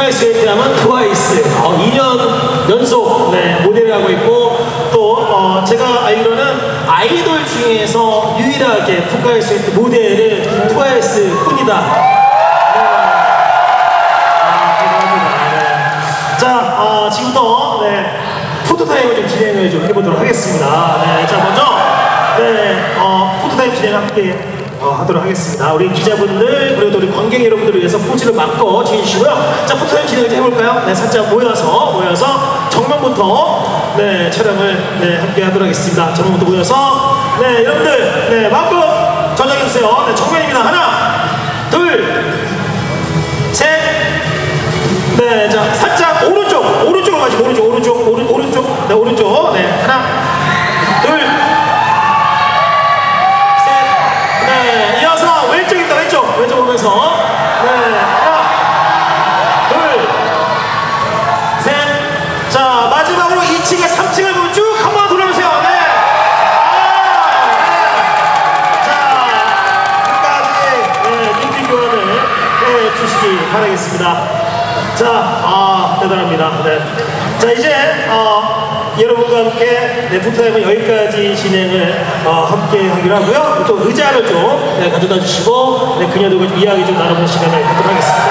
트와이스의 드라마는 트와이스 어, 2년 연속 네, 모델을 하고 있고 또 어, 제가 알기로는 아이돌 중에서 유일하게 트와이스의 모델은 트와이스 뿐이다. 네. 아. 네. 자, 어, 지금부터 네, 포토타임을 좀 진행을 좀 해보도록 하겠습니다. 네, 자, 먼저 네, 어, 포토타임 진행 함께 어, 하도록 하겠습니다. 우리 기자분들 그리고 또 우리 관객 여러분들을 위해서 포즈를 맡고 지내주시고요. 자, 포토타임 진행을 좀 해볼까요? 네, 살짝 모여서 모여서 정면부터 네, 촬영을 네, 함께 하도록 하겠습니다. 정면부터 모여서 네, 여러분들 네, 마음껏 저장해 주세요. 네, 정면입니다. 하나, 둘, 셋, 네, 자, 살짝 오른쪽, 오른쪽으로 가시고, 오른쪽, 오른쪽, 오른, 오른쪽, 함께, 네, 포토타임은 여기까지 진행을, 어, 함께 하기로 하고요. 또 의자를 좀, 네, 가져다 주시고, 네, 그녀들과 좀 이야기 좀 나눠보는 시간을 갖도록 하겠습니다.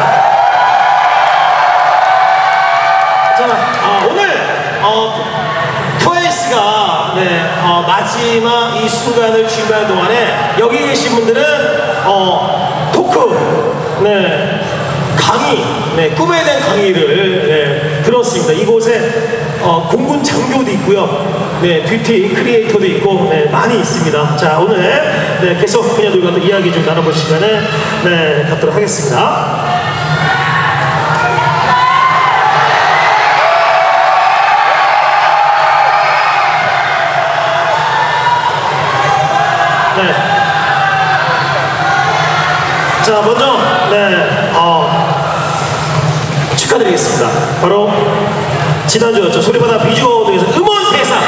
자, 아, 오늘, 어, 트와이스가, 네, 어, 마지막 이 순간을 준비하는 동안에, 여기 계신 분들은, 어, 토크, 네, 강의, 네, 꿈에 대한 강의를 네, 들었습니다. 이곳에 어, 공군 장교도 있고요. 네, 뷰티 크리에이터도 있고 네, 많이 있습니다. 자, 오늘 네, 계속 그녀들과 또 이야기 좀 나눠볼 시간을 네, 갖도록 하겠습니다. 네. 자, 먼저, 네, 어, 축하드리겠습니다. 바로 지난주였죠. 소리바다 비주어드에서 음원 대상. 어,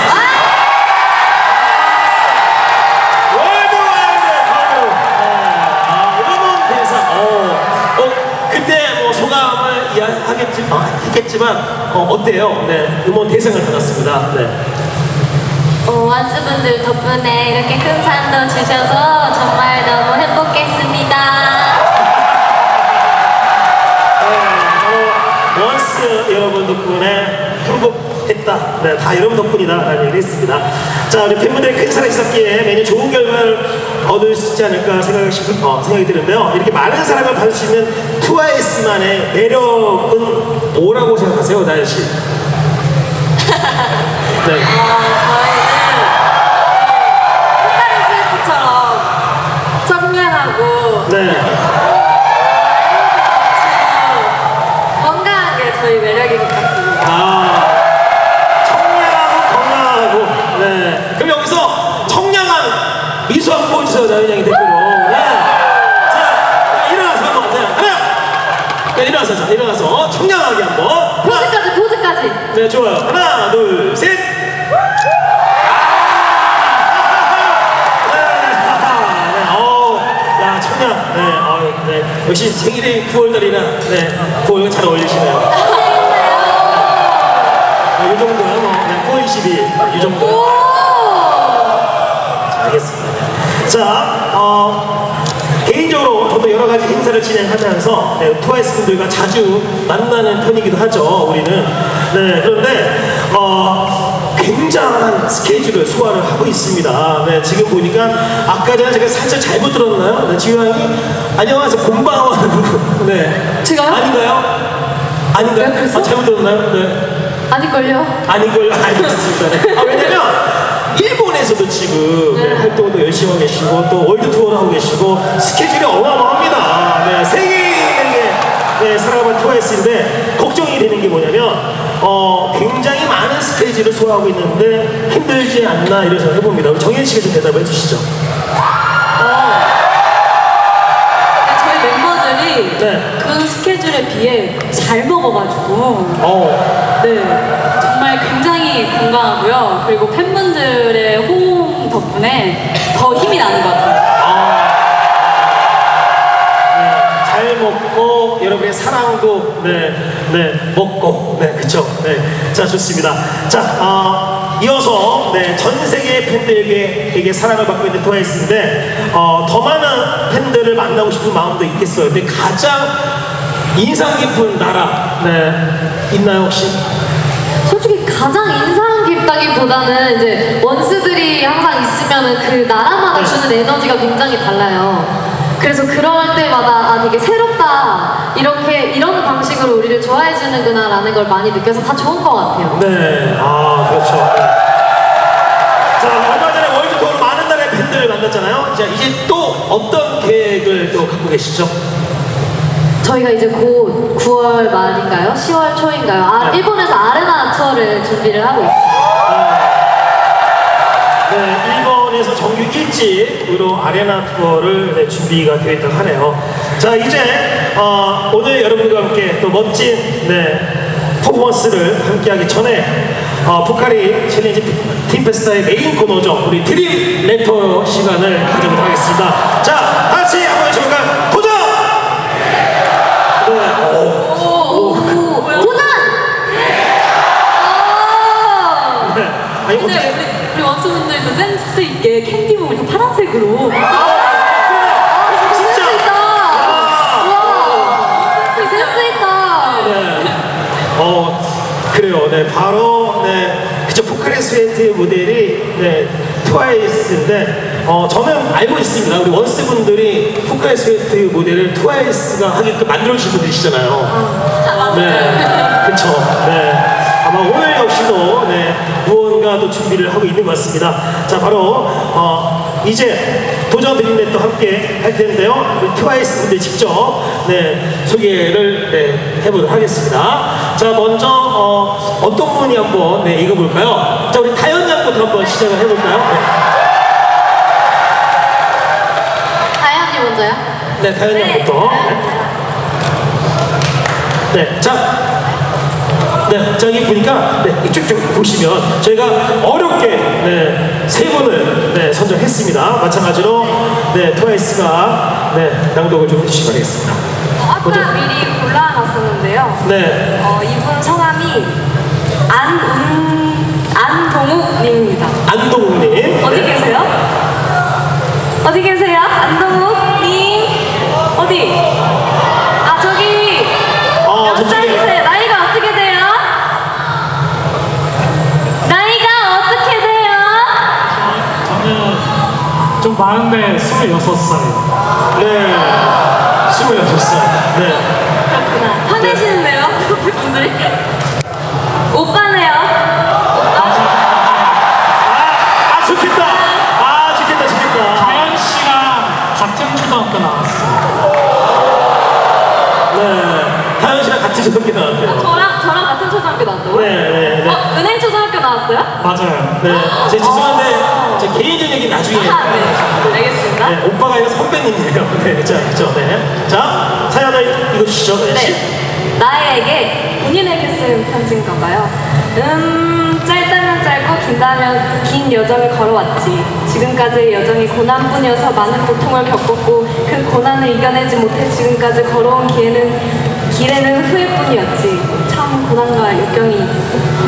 뭐 아, 했겠지만, 어, 어때요? 네, 음원 대상을 받았습니다. 네. 어, 원스분들 덕분에 이렇게 큰 상도 주셔서 정말 너무 행복했습니다. 네, 원스 여러분 덕분에 행복했다. 네, 다 여러분 덕분이다라는 얘기를 했습니다. 자, 우리 팬분들의 큰 사랑 있었기에 매년 좋은 결과를 얻을 수 있지 않을까 생각이, 싶은, 어, 생각이 드는데요. 이렇게 많은 사랑을 받을 수 있는 트와이스만의 매력은 뭐라고 생각하세요, 다현 씨? 네. 어, 저희 네, 좋아요. 하나, 둘, 셋. 네, 네, 야, 청량. 네, 어, 네. 역시 생일이 9월달이라, 네, 9월 잘 어울리시네요. 네, 이 정도야, 뭐. 네, 9월 22일. 이 정도. 알겠습니다. 자, 어, 여러 가지 행사를 진행하면서 네, 트와이스 분들과 자주 만나는 편이기도 하죠, 우리는. 네, 그런데, 어, 굉장한 스케줄을 소화를 하고 있습니다. 네, 지금 보니까 아까 전에 제가 살짝 잘못 들었나요? 네, 지효양이 안녕하세요, 곤방와 네. 제가요? 아닌가요? 아닌가요? 네? 아, 잘못 들었나요? 네. 아닐걸요? 아닌 걸 알겠습니다. 네. 아, 왜냐면 일본에서도 지금 네, 네. 활동도 열심히 하고 계시고 또 월드 투어를 하고 계시고 스케줄이 어마어마합니다. 네, 세계에게 네, 사랑하는 트와이스인데 걱정이 되는 게 뭐냐면 어, 굉장히 많은 스케줄을 소화하고 있는데 힘들지 않나 이런 생각 해 봅니다. 우리 정현 씨가 좀 대답해 주시죠. 네, 저희 멤버들이 네. 그 스케줄에 비해 잘 먹어가지고 어, 네 건강하고요. 그리고 팬분들의 호응 덕분에 더 힘이 나는 것 같아요. 아, 네, 잘 먹고 여러분의 사랑도 네, 네 먹고. 네 그쵸? 네자 좋습니다. 자 어, 이어서 네, 전 세계 팬들에게 에게 사랑을 받고 있는 트와이스인데 어, 더 많은 팬들을 만나고 싶은 마음도 있겠어요. 근데 가장 인상 깊은 나라 네 있나요 혹시 솔직히 가장 인상 깊다기보다는 이제 원스들이 항상 있으면은 그 나라마다 네. 주는 에너지가 굉장히 달라요. 그래서 그럴 때마다 아 되게 새롭다 이렇게 이런 방식으로 우리를 좋아해 주는구나라는 걸 많이 느껴서 다 좋은 것 같아요. 네, 아 그렇죠. 네. 자 얼마 전에 월드 투어로 많은 나라의 팬들을 만났잖아요. 자 이제 또 어떤 계획을 또 갖고 계시죠? 저희가 이제 곧 9월 말인가요? 10월 초인가요? 아, 네. 일본에서 아레나 투어를 준비를 하고 있어요. 네, 일본에서 정규 1집으로 아레나 투어를 네, 준비가 되어 있다고 하네요. 자 이제 어, 오늘 여러분과 함께 또 멋진 네, 퍼포먼스를 함께하기 전에 어, 포카리 챌린지 팀페스타의 메인 코너죠. 우리 드림 래퍼 시간을 가져보도록 하겠습니다. 자, 같이 센스 있게 캔디mom을 다 파란색으로 진짜? 센스 있다! 우와! 센스 있다! 네. 어 그래요. 네 바로 네 그쵸 포카리 스웨트 모델이 네 트와이스인데 어 저는 알고 있습니다. 우리 원스 분들이 포카리 스웨트 모델을 트와이스가 하게끔 만들어 주신 분들이시잖아요. 네, 그쵸. 네. 아마 오늘 역시도 네, 무언가 또 준비를 하고 있는 것 같습니다. 자, 바로 어, 이제 도전 드림넷도 함께 할 텐데요. 트와이스 분들 직접 네, 소개를 네, 해보도록 하겠습니다. 자, 먼저 어, 어떤 분이 한번 네, 읽어볼까요? 자, 우리 다현 양부터 한번 시작을 해볼까요? 다현이 먼저요? 네, 네 다현 양부터. 네. 네, 자. 여기 보니까, 네, 이쪽 좀 보시면, 저희가 어렵게, 네, 세 분을, 네, 선정했습니다. 마찬가지로, 네, 트와이스가, 네, 낭독을 좀 해주시기 바라겠습니다. 아까 미리 골라놨었는데요. 네, 어, 이분 성함이 안은 안동욱님입니다. 안동욱님. 어디 네. 계세요? 어디 계세요? 안동욱님 어디? 아 저기 어, 몇 저쪽에. 살이세요? 좀 많은데 26살이에요. 네, 26살. 네. 그렇구나. 화내시는데요, 옆에 분들이. 오빠네요. 아, 좋겠다. 아, 좋겠다, 좋겠다. 다현 씨랑 같은 초등학교 나왔어요. 네, 다현 씨랑 같이 저렇게 나왔대요. 저랑 저랑 같은 초등학교 나왔다고? 네, 네, 네. 어, 은행 초등학교 나왔어요? 맞아요. 네, 제 죄송한데, 제 개인적인 얘기 나중에. 아, 네. 알겠습니다. 네, 오빠가 아니라 선배님이에요. 네, 자, 그죠, 네. 자, 사연을 읽어주시죠, 네. 씨. 네. 나에게 본인에게 쓴 편지인가 봐요. 음, 짧다면 짧고 길다면 긴 여정을 걸어왔지. 지금까지의 여정이 고난뿐이어서 많은 고통을 겪었고 그 고난을 이겨내지 못해 지금까지 걸어온 기회는 길에는 후회뿐이었지. 참 고난과 역경이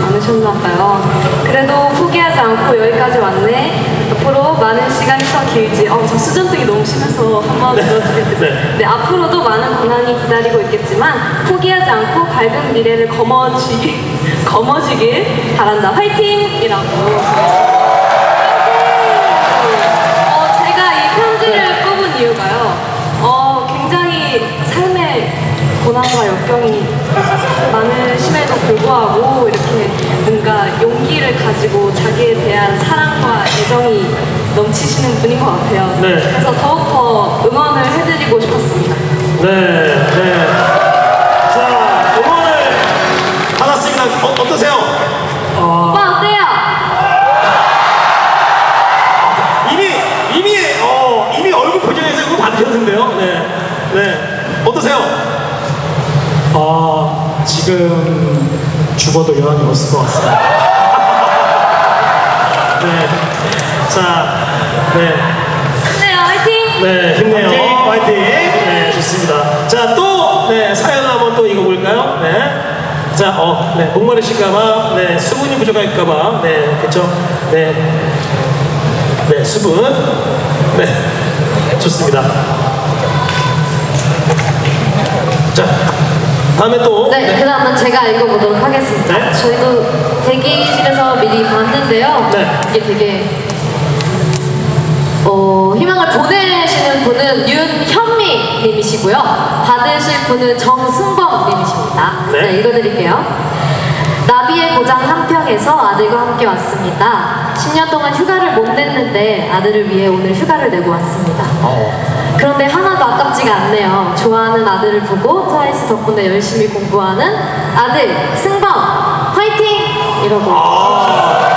많으셨나 봐요. 그래도 포기하지 않고 여기까지 왔네. 앞으로 많은 시간이 더 길지. 어, 저 수전증이 너무 심해서 한번 네. 들어드릴게요. 네. 네, 앞으로도 많은 고난이 기다리고 있겠지만 포기하지 않고 밝은 미래를 거머쥐, 거머쥐길 바란다. 화이팅! 이라고. 어, 제가 이 편지를 뽑은 이유가요. 어, 굉장히 삶의 고난과 역경이 많으심에도 불구하고 이렇게 뭔가 용기를 가지고 자기에 대한 사랑과 애정이 넘치시는 분인 것 같아요. 네. 그래서 더욱더 응원을 해드리고 싶었습니다. 네, 네. 자, 응원을 받았습니다. 어, 어떠세요? 오빠 어때요? 이미, 이미, 어, 이미 얼굴 표정에서 이거 받으셨는데요. 네, 네. 어떠세요? 어, 지금 죽어도 여한이 없을 것 같습니다. 네. 자, 네. 네, 화이팅! 네, 힘내요. 화이팅! 화이팅. 네, 좋습니다. 자, 또, 네, 사연 한번 또 읽어볼까요? 네. 자, 어, 네, 목마르실까봐, 네, 수분이 부족할까봐, 네, 그쵸? 네. 네, 수분. 네, 좋습니다. 자, 다음에 또. 네, 그 다음은 제가 읽어보도록 하겠습니다. 네. 저희도 대기실에서 미리 봤는데요. 네. 이게 되게 어, 희망을 보내시는 분은 윤현미 님이시고요. 받으실 분은 정승범 님이십니다. 네. 네, 읽어드릴게요. 나비의 고장 한평에서 아들과 함께 왔습니다. 10년 동안 휴가를 못 냈는데 아들을 위해 오늘 휴가를 내고 왔습니다. 어. 그런데 하나도 아깝지가 않네요. 좋아하는 아들을 보고 트와이스 덕분에 열심히 공부하는 아들 승범 화이팅! 이러고 아,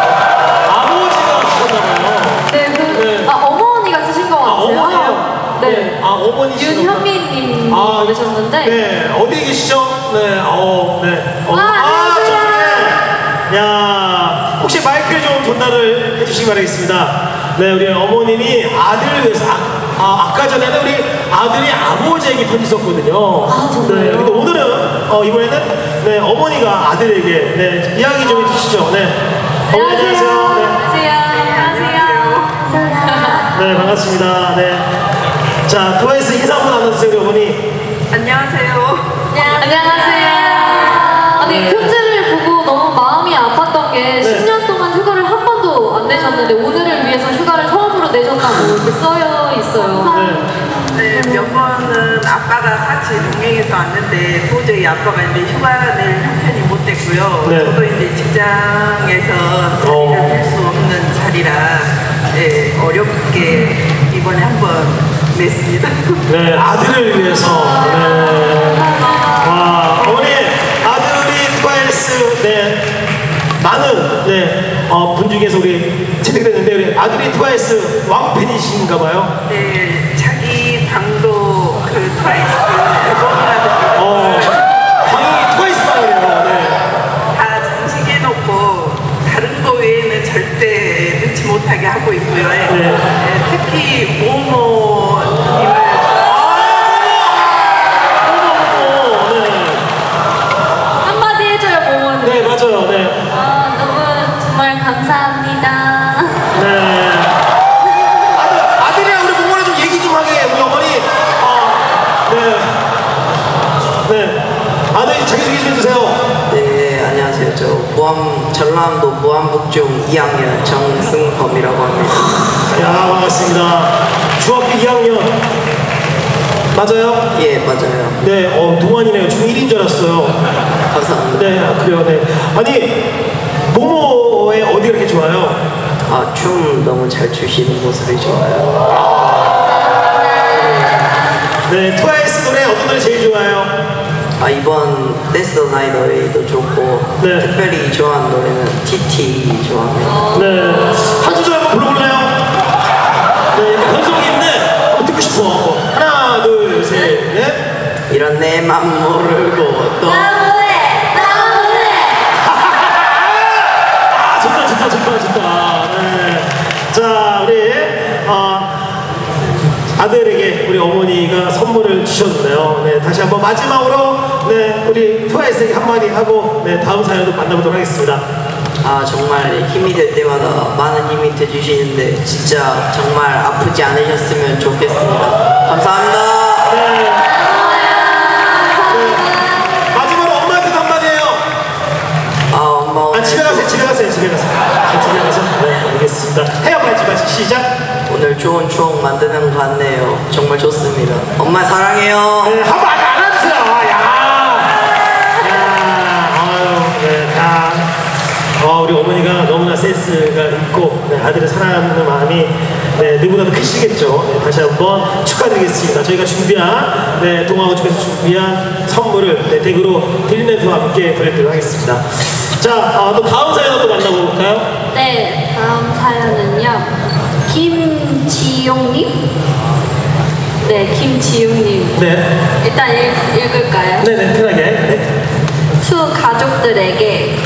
해주시기 바라겠습니다. 네, 우리 어머님이 아들을 위해서, 아, 아, 아까 전에는 우리 아들이 아버지에게 편지 썼거든요. 아, 정말요? 네, 근데 오늘은, 어, 이번에는, 네, 어머니가 아들에게, 네, 이야기 좀 해주시죠. 네. 어머니, 안녕하세요. 네. 안녕하세요. 안녕하세요. 네, 반갑습니다. 네. 자, 트와이스 인사 한번 나눠주세요, 우리 어머니. 안녕하세요. 안녕하세요. 아니 네. 편지를 보고 너무 마음이 아팠던 게 네. 10년 동안 휴가를 한 내셨는데 오늘을 위해서 휴가를 처음으로 내셨다고 이렇게 써여 있어요. 네. 네, 몇 번은 아빠가 같이 동행해서 왔는데 도저히 아빠가 이제 휴가를 낼 형편이 못 됐고요. 네. 저도 이제 직장에서 자리를 어. 빌수 없는 자리라 네, 어렵게 이번에 한번 냈습니다. 네, 아들을 위해서. 네. 와, 어머니, 아들이 트와이스, 네. 많은, 네, 어, 분 중에서 우리 채택됐는데, 우리 아들이 트와이스 왕팬이신가 봐요. 네, 자기 방도 그 트와이스 앨범이라든지 어, 방이 트와이스 방이에요. 네. 다 장식해놓고 다른 거 외에는 절대 넣지 못하게 하고 있고요. 네, 네. 특히 모모 네, 어, 동안이네요. 중1인 줄 알았어요. 감사합니다. 네, 아, 그래요, 네. 아니, 모모의 어디가 이렇게 좋아요? 아, 춤 너무 잘 추시는 모습이 좋아요. 네, 트와이스 노래 어떤 노래 제일 좋아요? 아, 이번 댄스 나이 너웨이도 좋고 네. 특별히 좋아하는 노래는 TT 좋아합니다. 마지막으로 네, 우리 트와이스에게 한마디 하고 네, 다음 사연도 만나보도록 하겠습니다. 아, 정말 힘이 될 때마다 많은 힘이 돼 주시는데 진짜 정말 아프지 않으셨으면 좋겠습니다. 감사합니다. 네. 네. 마지막으로 엄마한테도 한마디 해요. 아, 엄마 아, 오늘 집에 가세요, 집에 가세요, 집에 가세요. 아, 집에 가서. 네, 알겠습니다. 말지 마시 시작. 오늘 좋은 추억 만드는 것 같네요. 정말 좋습니다. 엄마 사랑해요. 네, 한번 안 하세요. 야. 야, 아유, 네, 자. 어, 우리 어머니가 너무나 센스가 있고, 네, 아들을 사랑하는 마음이, 네, 누구보다도 크시겠죠. 네, 다시 한번 축하드리겠습니다. 저희가 준비한, 네, 동아우측에서 준비한 선물을, 네, 댁으로 드리면서와 함께 보내드리도록 하겠습니다. 자, 어, 또 다음 사연 또 만나볼까요? 네, 다음 사연은요. 김지용님? 네, 김지용님. 네. 일단 읽, 읽을까요? 네네, 편하게. 네. 투 가족들에게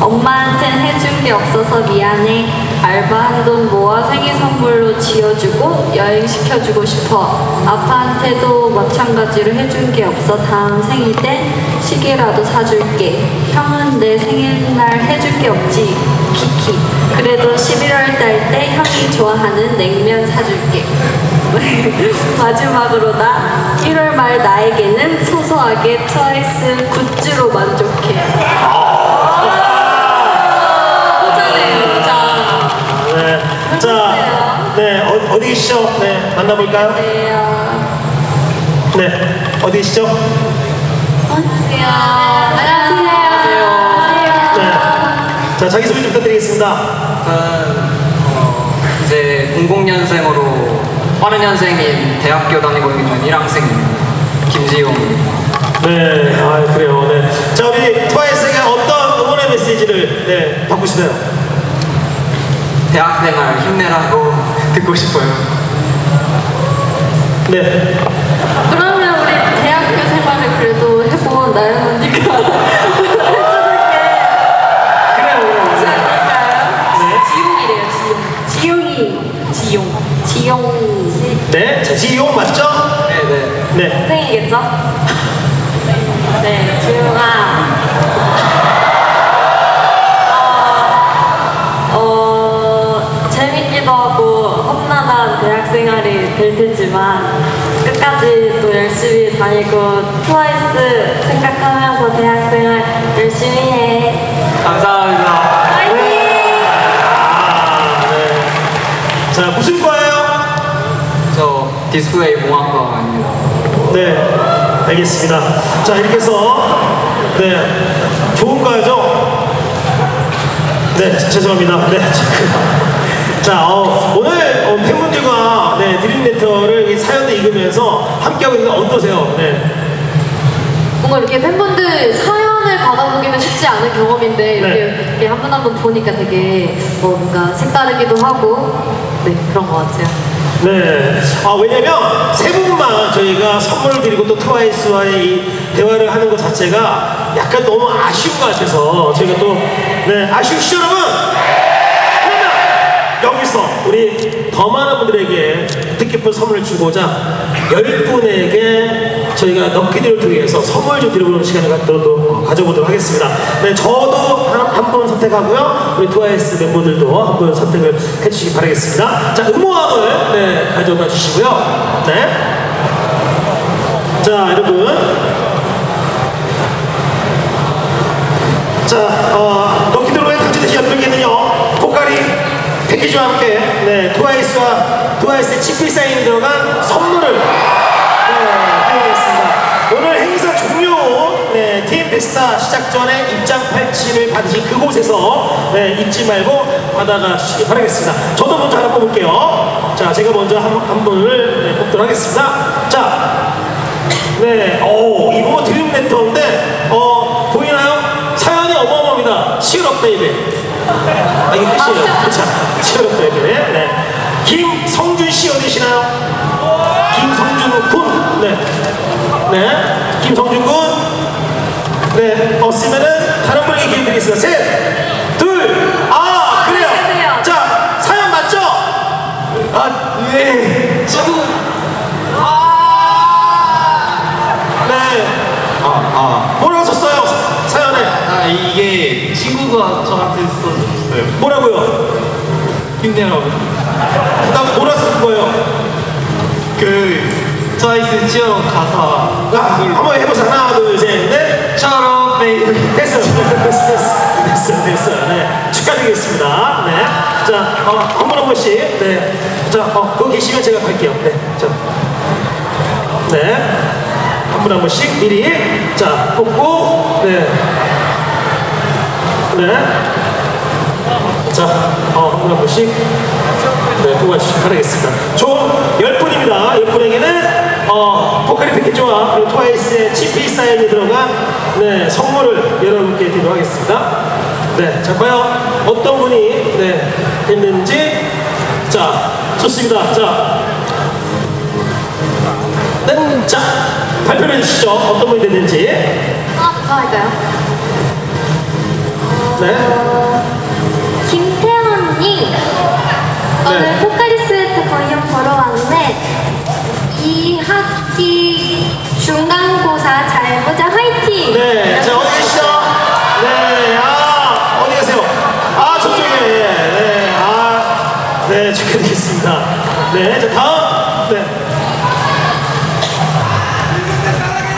엄마한텐 해준 게 없어서 미안해. 알바한 돈 모아 생일 선물로 지어주고 여행 시켜주고 싶어. 아빠한테도 마찬가지로 해준 게 없어. 다음 생일 때 시계라도 사줄게. 형은 내 생일날 해줄 게 없지. 키키. 그래도 11월 달 때 형이 좋아하는 냉면 사줄게. 마지막으로 나 1월 말 나에게는 소소하게 트와이스 굿즈로 만족해. 자, 네, 어, 어디 계시죠? 네, 만나볼까요? 네, 어디 계시죠? 네. 자, 자기소개 좀 부탁드리겠습니다. 저는 어, 이제 00년생으로 빠른 년생인 대학교 다니고 있는 1학생입니다. 김지용. 네, 아, 그래요. 네. 자, 우리 트와이스에게 어떤 응원의 메시지를 네, 받고 싶나요? 대학생활 힘내라고 듣고 싶어요. 네. 그러면 우리 대학교 생활을 그래도 해본 나연 언니가 해줄게. 그래요? 네. 지용이래요, 지용. 지용이. 지용. 지용. 네, 자, 지용 맞죠? 네네. 네. 땡이겠죠? 네, 지용아. 될 테지만 끝까지 또 열심히 다니고 트와이스 생각하면서 대학 생활 열심히 해. 감사합니다. 아, 네. 자, 무슨 과예요? 저 디스플레이 공학과입니다. 네, 알겠습니다. 자, 이렇게 해서, 네, 좋은 과죠? 네, 죄송합니다. 네, 자, 어, 오늘 어, 팬분들과 네, 드림 레터를 이 사연을 읽으면서 함께하고 있는데 어떠세요? 네. 뭔가 이렇게 팬분들 사연을 받아보기는 쉽지 않은 경험인데 이렇게, 한 분 한 분 보니까 되게 뭐 뭔가 색다르기도 하고 네 그런 것 같아요. 네. 아, 왜냐면 세 분만 저희가 선물을 드리고 또 트와이스와의 이 대화를 하는 것 자체가 약간 너무 아쉬운 것 같아서 저희가 또, 네, 아쉬우시죠, 여러분? 그러면 여기서 우리 더 많은 분들에게 뜻깊은 선물을 주고자 열 분에게 저희가 럭키드를 통해서 선물 좀 드려보는 시간을 갖도록 또 가져보도록 하겠습니다. 네, 저도 한분 선택하고요. 우리 트와이스 멤버들도 한 분 선택을 해주시기 바라겠습니다. 자, 음모함을 네, 가져다 주시고요. 네. 자, 여러분. 자, 어, 럭키드로에 당첨되신 포카리 패키지와 함께, 네, 트와이스와 트와이스의 치필 사인이 들어간 선물을, 네, 드리겠습니다. 오늘 행사 종료, 후, 네, 팀 베스타 시작 전에 입장 팔찌를 받으신 그곳에서, 네, 잊지 말고 받아가 주시기 바라겠습니다. 저도 먼저 하나 뽑을게요. 자, 제가 먼저 한, 한 분을 네, 뽑도록 하겠습니다. 자, 네, 오, 이번 거 드림 레터인데, 어, 보이나요? 사연이 어마어마합니다. 치얼업 베이비. 아, 이게. 자, 치얼 업 베이비. 네. 김성준 씨 어디시나요? 김성준 군. 네. 네. 김성준 군. 네. 없으면은 다른 분에게 기회 드리겠습니다. 셋, 둘, 아, 그래요. 자, 사연 맞죠? 아, 네. 지금. 네. 아, 아, 뭐라고 썼어요? 사연에. 아 이게 친구가 저한테 써줬어요. 뭐라고요? 힘내라고. 나 뭐라 쓴 거예요? 그 트와이스 치어 가사. 아, 한번 해보자. 하나, 둘, 셋, 넷. 처럼 베이비. 됐어요. 됐어, 됐어. 됐어요, 됐어요. 네. 축하드리겠습니다. 네. 자, 어, 한분한 분씩. 네. 자, 어, 거기 계시면 제가 갈게요. 네. 자. 네. 한분한 분씩 미리. 자, 뽑고. 네. 네. 자, 한 분씩. 네, 뽑아주시기 바라겠습니다. 총 10분입니다. 10분에게는 어, 포카리 패키지와 그리고 트와이스의 치피 사인이 들어간 네, 선물을 여러분께 드리도록 하겠습니다. 네, 자, 과연 어떤 분이 네, 했는지 자, 좋습니다. 자, 네, 자, 발표해 주시죠. 어떤 분이 됐는지. 하나부터 할까요? 네. 언니 언니 오늘 네. 포카리스트 공연 보러 왔는데 이 학기 중간고사 잘 보자 화이팅! 네, 자 어디 계시죠? 네, 아 어디 계세요? 아 저쪽에, 네, 아, 네 축하드리겠습니다. 네, 자 다음, 네,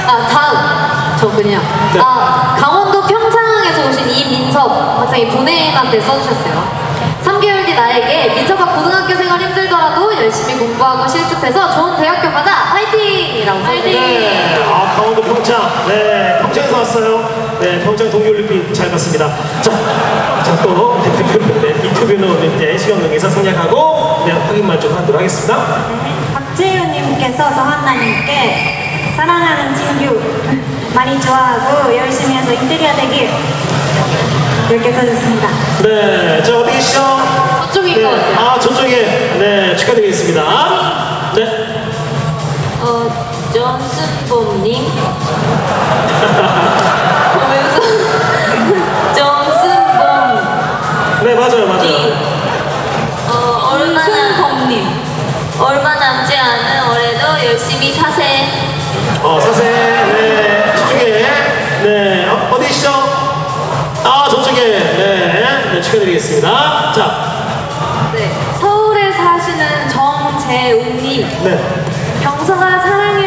아 다음 저군요. 네. 아 강원도 평창에서 오신 이민섭 학생이 본인한테 써주셨어요. 3개월 뒤 나에게 민섭아 고등학교 생활 힘들더라도 열심히 공부하고 실습해서 좋은 대학교 가자 화이팅이라고 네, 아 강원도 평창, 네 평창에서 왔어요. 네, 평창 동계올림픽 잘 봤습니다. 자, 자또 대표는 네, 인터뷰는 이제 시간 관계상 생략하고 네 확인만 좀 하도록 하겠습니다. 박재윤님께서 서한나님께 사랑하는 친구 많이 좋아하고 열심히 해서 인테리어 되길 이렇게 써줬습니다. 네, 자 어디 계시죠? 축하드리겠습니다. 네. 어 존슨봄님. 보면서 존슨봄 네 맞아요 맞아요. 어, 얼마나 범님. 얼마 남지 않은 올해도 열심히 사세. 어 사세. 네. 저쪽에. 네. 어, 어디 계시죠 아 저쪽에. 네, 네 축하드리겠습니다. 네, 네 병서가 사랑해라고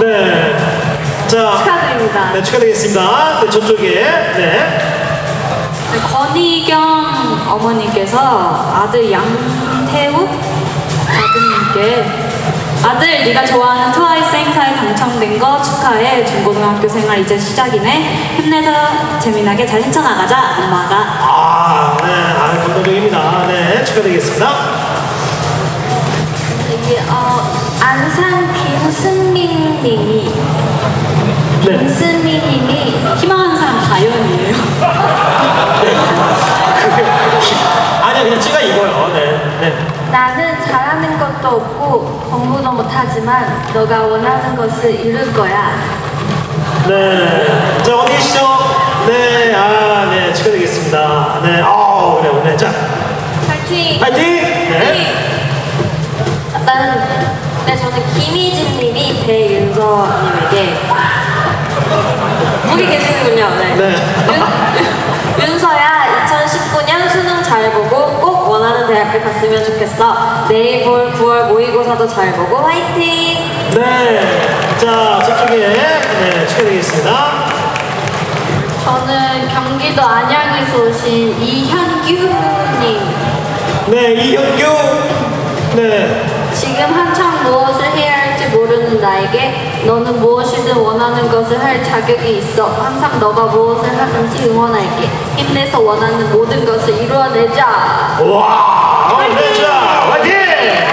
네. 자, 축하드립니다. 네, 축하드리겠습니다. 네, 저쪽에, 네. 네, 권희경 어머니께서 아들 양태욱 아드님께 아들 네가 좋아하는 트와이스 행사에 당첨된 거 축하해 중고등학교 생활 이제 시작이네 힘내서 재미나게 잘 헤쳐나가자 엄마가 아, 네, 아, 감동적입니다. 네, 축하드리겠습니다. 어, 안산 김승민 님이 네. 김승민 님이 희망하는 사람 다연이에요 아니야, 그냥 찍어 입어요. 네, 네. 나는 잘하는 것도 없고 공부도 못하지만 너가 원하는 것을 이룰 거야. 네. 자, 어디 계시죠? 네, 아, 네, 축하드리겠습니다. 네, 아, 그래요. 네, 자, 파이팅! 파이팅! 네. 나는 네 저는 김희진님이 배윤서님에게 거기 계시는군요. 네. 네. 윤, 윤서야 2019년 수능 잘 보고 꼭 원하는 대학교 갔으면 좋겠어. 내일 볼 9월 모의고사도 잘 보고 화이팅! 네. 자, 저쪽에, 네, 축하드리겠습니다. 저는 경기도 안양에서 오신 이현규님 네, 이현규. 네. 지금 한창 무엇을 해야 할지 모르는 나에게 너는 무엇이든 원하는 것을 할 자격이 있어 항상 너가 무엇을 하든지 응원할게 힘내서 원하는 모든 것을 이루어내자 와, 네, 자, 화이팅!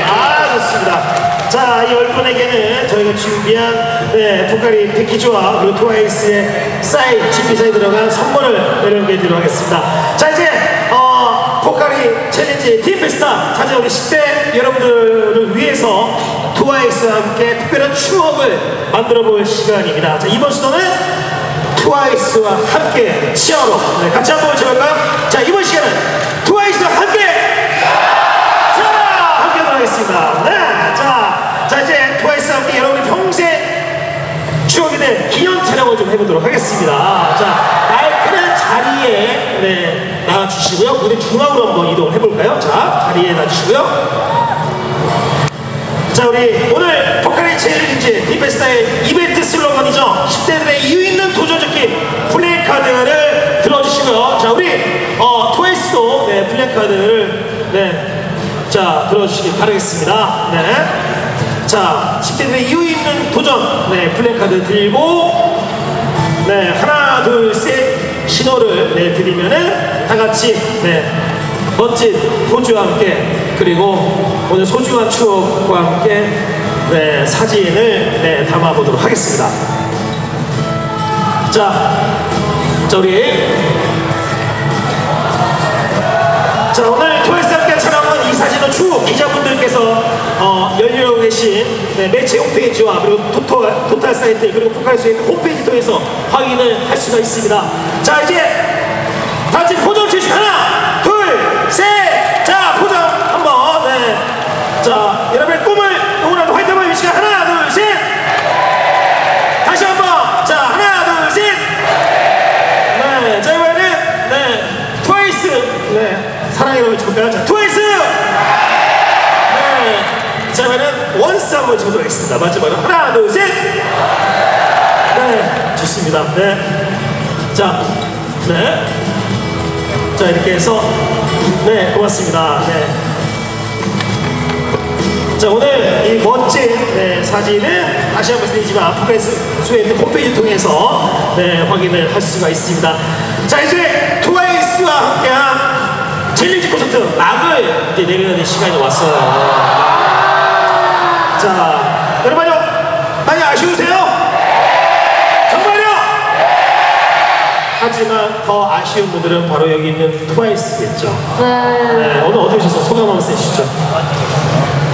아, 좋습니다. 자, 이 열 분에게는 저희가 준비한 네, 포카리 패키지와 그리고 트와이스의 사인, GP 사인 들어간 선물을 내려드리도록 하겠습니다. 자, 이제 챌린지 팀 페스타 찾아 우리 10대 여러분들을 위해서 트와이스와 함께 특별한 추억을 만들어 볼 시간입니다. 자, 이번 수도는 트와이스와 함께 치어로 네, 같이 한번 외쳐볼까요? 자, 이번 시간은 트와이스와 함께 자, 함께 하겠습니다. 네, 자, 자 이제 트와이스와 함께 여러분이 평생 추억이 된 기념 촬영을 좀 해보도록 하겠습니다. 자, 마이크는 자리에 네, 놔주시고요. 무대 중앙으로 한번 이동을 해볼까요? 자, 자리에 놔주시고요. 자, 우리 오늘 포카리 챌린지 디페스타의 이벤트 슬로건이죠. 10대들의 이유 있는 도전 적기 플래카드를 들어주시고요. 자, 우리 어, 토이스도 네, 플래카드를 네, 자 들어주시기 바라겠습니다. 네. 자, 10대들의 이유 있는 도전 네, 플래카드 들고 네, 하나, 둘, 셋 신호를 네, 드리면은 다 같이 네, 멋진 포즈와 함께 그리고 오늘 소중한 추억과 함께 네, 사진을 네, 담아보도록 하겠습니다. 자, 자 우리 자 오늘 토요 계신 네, 매체 홈페이지와 그리고 토탈, 토탈 사이트 그리고 포카리스 있는 홈페이지 통해서 확인을 할 수가 있습니다. 자 이제 다 같이 포즈 취시 하나, 둘, 박수 한번 주도록 하겠습니다. 마지막으로 하나, 둘, 셋! 네, 좋습니다. 네. 자, 네. 자, 이렇게 해서, 네, 고맙습니다. 네. 자 오늘 이 멋진 네, 사진은 다시 한번 드리지만 아프리카 수의 홈페이지 통해서 네, 확인을 할 수가 있습니다. 자 이제 트와이스와 함께한 챌린지 콘서트 막을 이제 될 시간이 왔어요. 자 여러분요 많이 아쉬우세요? 정말요? 하지만 더 아쉬운 분들은 바로 여기 있는 트와이스겠죠. 네, 오늘 어디 오셔서 소감 한번 쓰시죠.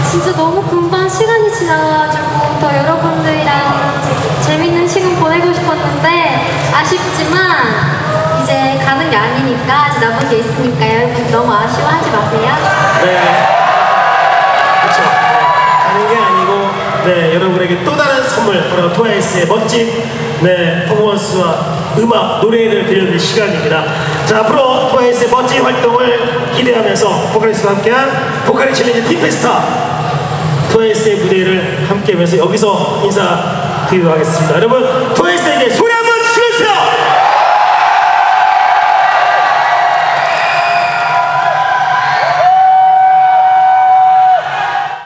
진짜 너무 금방 시간이 지나가지고 더 여러분들이랑 재밌는 시간 보내고 싶었는데 아쉽지만 이제 가는 게 아니니까 아직 남은 게 있으니까 여러분 너무 아쉬워하지 마세요. 네. 네 여러분에게 또 다른 선물 바로 트와이스의 멋진 네 퍼포먼스와 음악 노래를 들려드릴 시간입니다. 자 앞으로 트와이스의 멋진 활동을 기대하면서 보컬리스트와 함께한 보컬 챌린지 팀페스타 트와이스의 무대를 함께 하면서 여기서 인사드리도록 하겠습니다. 여러분 트와이스에게 소리